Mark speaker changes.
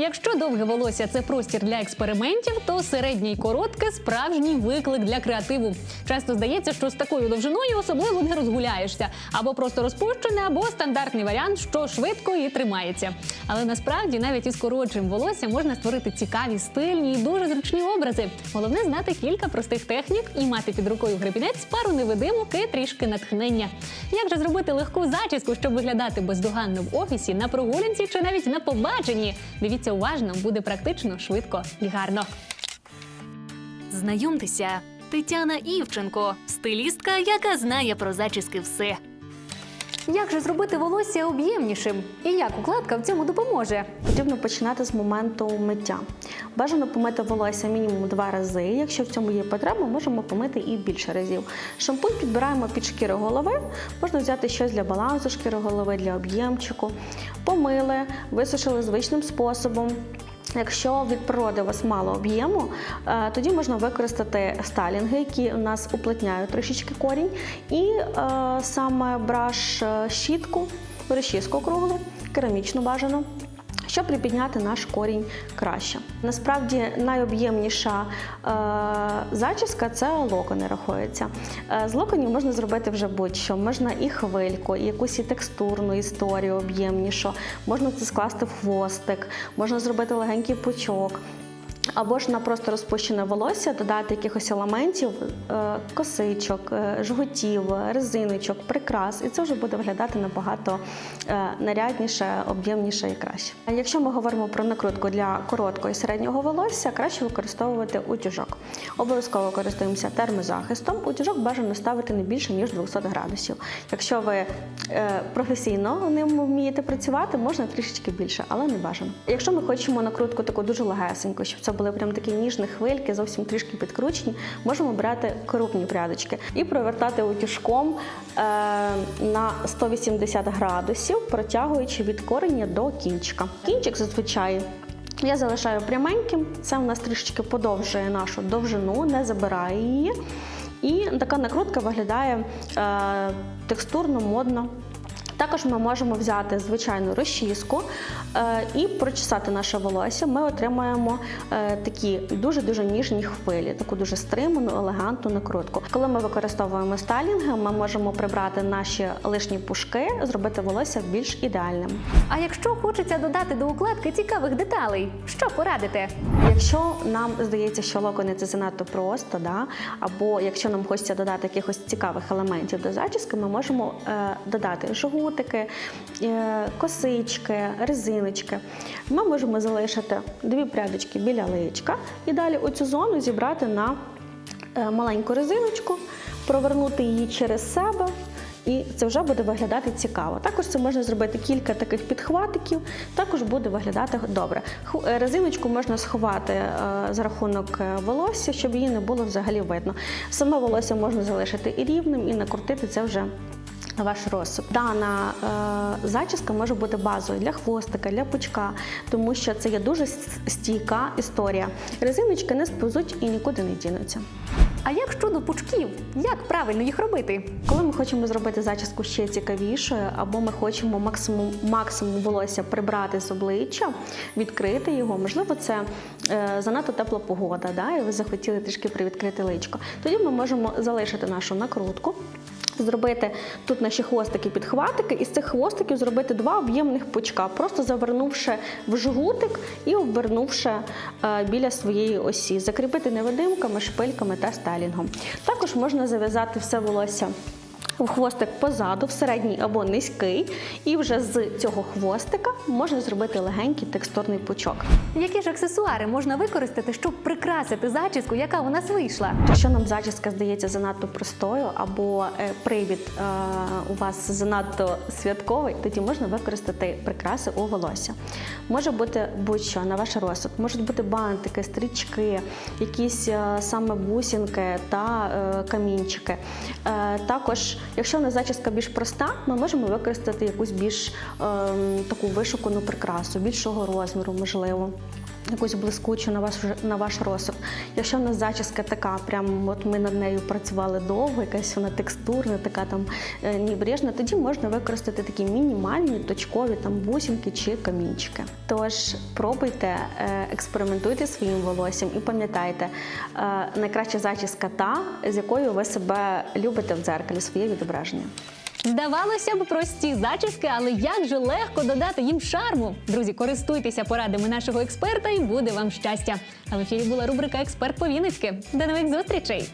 Speaker 1: Якщо довге волосся це простір для експериментів, то середнє й коротке справжній виклик для креативу. Часто здається, що з такою довжиною особливо не розгуляєшся, або просто розпущене, або стандартний варіант, що швидко і тримається. Але насправді навіть із коротшим волоссям можна створити цікаві, стильні і дуже зручні образи. Головне знати кілька простих технік і мати під рукою гребінець, пару невидимок і трішки натхнення. Як же зробити легку зачіску, щоб виглядати бездоганно в офісі, на прогулянці чи навіть на побаченні? Дивіться уважно, буде практично, швидко і гарно.
Speaker 2: Знайомтеся, Тетяна Івченко, стилістка, яка знає про зачіски все.
Speaker 1: Як же зробити волосся об'ємнішим? І як укладка в цьому допоможе?
Speaker 3: Потрібно починати з моменту миття. Бажано помити волосся мінімум два рази. Якщо в цьому є потреба, можемо помити і більше разів. Шампунь підбираємо під шкіру голови. Можна взяти щось для балансу шкіри голови, для об'ємчику. Помили, висушили звичним способом. Якщо від природи у вас мало об'єму, е, тоді можна використати стайлінги, які у нас уплотняють трішечки корінь, і е, саме браш е, щітку, розчіску круглу, керамічну бажано. Щоб припідняти наш корінь краще. Насправді найоб'ємніша е, зачіска це локони рахується. Е, з локонів можна зробити вже будь-що. Можна і хвильку, і якусь і текстурну історію об'ємнішу, можна це скласти в хвостик, можна зробити легенький пучок. Або ж на просто розпущене волосся додати якихось елементів, е, косичок, е, жгутів, резиночок, прикрас, і це вже буде виглядати набагато е, нарядніше, об'ємніше і краще. Якщо ми говоримо про накрутку для короткого і середнього волосся, краще використовувати утюжок. Обов'язково користуємося термозахистом. Утюжок бажано ставити не більше ніж 200 градусів. Якщо ви професійно ним вмієте працювати, можна трішечки більше, але не бажано. Якщо ми хочемо накрутку таку дуже легесеньку, щоб це були прям такі ніжні хвильки, зовсім трішки підкручені, можемо брати крупні прядочки і провертати утюжком е, на 180 градусів, протягуючи від кореня до кінчика. Кінчик зазвичай. Я залишаю пряменьким, це у нас трішечки подовжує нашу довжину, не забирає її. І така накрутка виглядає е, текстурно, модно. Також ми можемо взяти звичайну розчіску е, і прочесати наше волосся. Ми отримаємо е, такі дуже-дуже ніжні хвилі, таку дуже стриману, елегантну накрутку. Коли ми використовуємо стайлінги, ми можемо прибрати наші лишні пушки, зробити волосся більш ідеальним.
Speaker 1: А якщо хочеться додати до укладки цікавих деталей, що порадите?
Speaker 3: Якщо нам здається, що локони це занадто просто, да? або якщо нам хочеться додати якихось цікавих елементів до зачіски, ми можемо е, додати жгутики, е, косички, резиночки. Ми можемо залишити дві прядочки біля личка і далі оцю зону зібрати на е, маленьку резиночку, провернути її через себе. І це вже буде виглядати цікаво. Також це можна зробити кілька таких підхватиків, також буде виглядати добре. Е, Резиночку можна сховати за рахунок волосся, щоб її не було взагалі видно. Саме волосся можна залишити і рівним, і накрутити це вже на ваш розсуд. Дана е, зачіска може бути базою для хвостика, для пучка, тому що це є дуже стійка історія. Резиночки не сповзуть і нікуди не дінуться.
Speaker 1: А як щодо пучків? Як правильно їх робити?
Speaker 3: Коли ми хочемо зробити зачіску ще цікавішою, або ми хочемо максимум максимум волосся прибрати з обличчя, відкрити його, можливо, це е, занадто тепла погода, да, і ви захотіли трішки привідкрити личко. Тоді ми можемо залишити нашу накрутку. Зробити тут наші хвостики підхватики, і з цих хвостиків зробити два об'ємних пучка, просто завернувши в жгутик і обвернувши е, біля своєї осі, закріпити невидимками, шпильками та стайлінгом. Також можна зав'язати все волосся хвостик позаду, в середній або низький, і вже з цього хвостика можна зробити легенький текстурний пучок.
Speaker 1: Які ж аксесуари можна використати, щоб прикрасити зачіску, яка у нас вийшла?
Speaker 3: Якщо нам зачіска здається занадто простою, або е, привід е, у вас занадто святковий, тоді можна використати прикраси у волосся. Може бути будь-що на ваш розсуд. Можуть бути бантики, стрічки, якісь е, саме бусинки та е, камінчики. Е, також, якщо у нас зачіска більш проста, ми можемо використати якусь більш ем, таку вишукану прикрасу, більшого розміру, можливо. Якусь блискучу на ваш на ваш розсуд. Якщо в нас зачіска така, прям от ми над нею працювали довго, якась вона текстурна, така там е, небрежна, тоді можна використати такі мінімальні точкові там бусинки чи камінчики. Тож пробуйте, е, експериментуйте своїм волоссям і пам'ятайте, е, найкраща зачіска та, з якою ви себе любите в дзеркалі, своє відображення.
Speaker 1: Здавалося б, прості зачіски, але як же легко додати їм шарму. Друзі, користуйтеся порадами нашого експерта і буде вам щастя. А в ефірі була рубрика Експерт по Вінницьки. До нових зустрічей!